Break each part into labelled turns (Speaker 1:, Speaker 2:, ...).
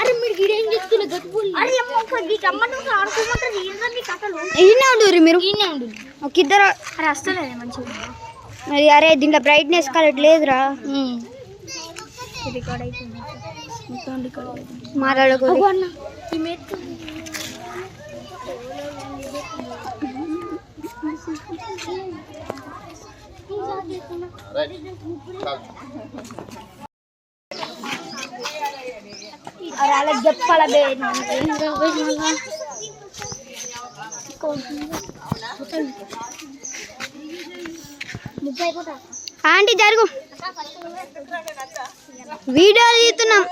Speaker 1: అరే మీరు గిడేం చెప్తున్నా గట్టుపుల్ అరే అమ్మ నీకు అమ్మను ఆడుకోమంటారు ఏంటండి కథలు
Speaker 2: ఈయనే ఉండు మీరు?
Speaker 1: ఈయనే ఉండు.
Speaker 2: ఒక ఇద్దరు.
Speaker 1: అరే వస్తలేదే మంచిగా.
Speaker 2: మరి అరే దీంట్లో బ్రైట్నెస్ కలర్ లేదురా.
Speaker 1: రికార్డ్ అయిపోయింది. మొత్తం రికార్డ్ అయిపోయింది.
Speaker 2: మాట్లాడుకో.
Speaker 1: అన్న ఈ మెట్టు.
Speaker 2: అరే అలా చెప్పాల బే ఆంటీ జరుగు. వీడియో తీస్తున్నాం.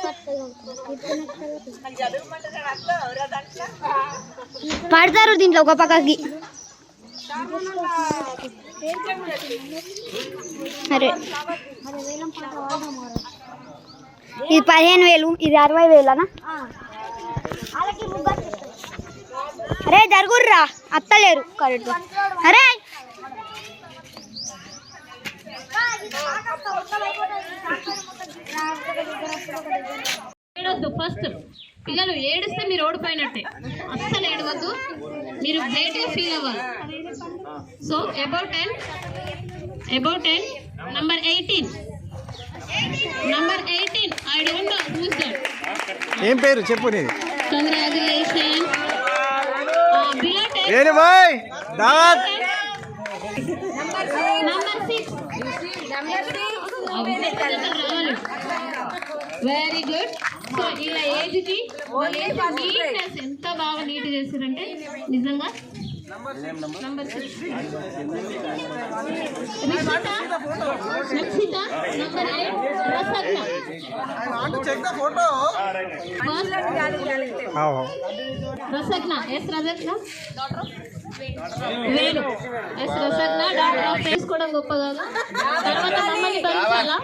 Speaker 2: పడతారు దీంట్లో ఒక పక్కకి. అరే. ఇది పదిహేను వేలు ఇది అరవై వేలనా? అరే జరుగుర్రా అత్తలేరు. కరెక్ట్ అరే.
Speaker 3: ఏడొద్దు ఫస్ట్ పిల్లలు ఏడిస్తే మీరు ఓడిపోయినట్టే. అస్సలు ఏడవద్దు. మీరు గ్రేట్గా ఫీల్ అవ్వాలి. So about ten about ten number eighteen number eighteen I don't know who's that
Speaker 4: ఏం పేరు? చెప్పు నీది.
Speaker 3: కంగ్రాచులేషన్ బిలో టెన్
Speaker 4: ఏను బాయ్? దావత్
Speaker 3: number six very good so ఇలా ఏజ్కి ఎంత బాగా నీట్ చేశారంటే నిజంగా Rasagna Rasagna yes Rasagna Venu yes Rasagna doctor of చేసుకోవడం గొప్ప కాదు? తర్వాత మమ్మల్ని భరించాలా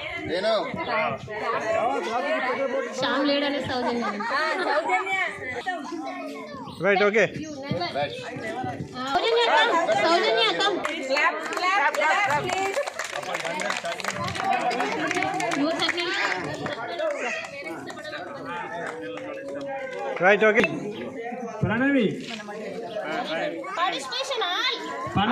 Speaker 3: Shyam లేడనే Sowjanya.
Speaker 4: Right okay
Speaker 3: Sowjanya come Sowjanya come నువ్వు second
Speaker 4: right okay
Speaker 5: Pranavi
Speaker 3: participation all
Speaker 5: పన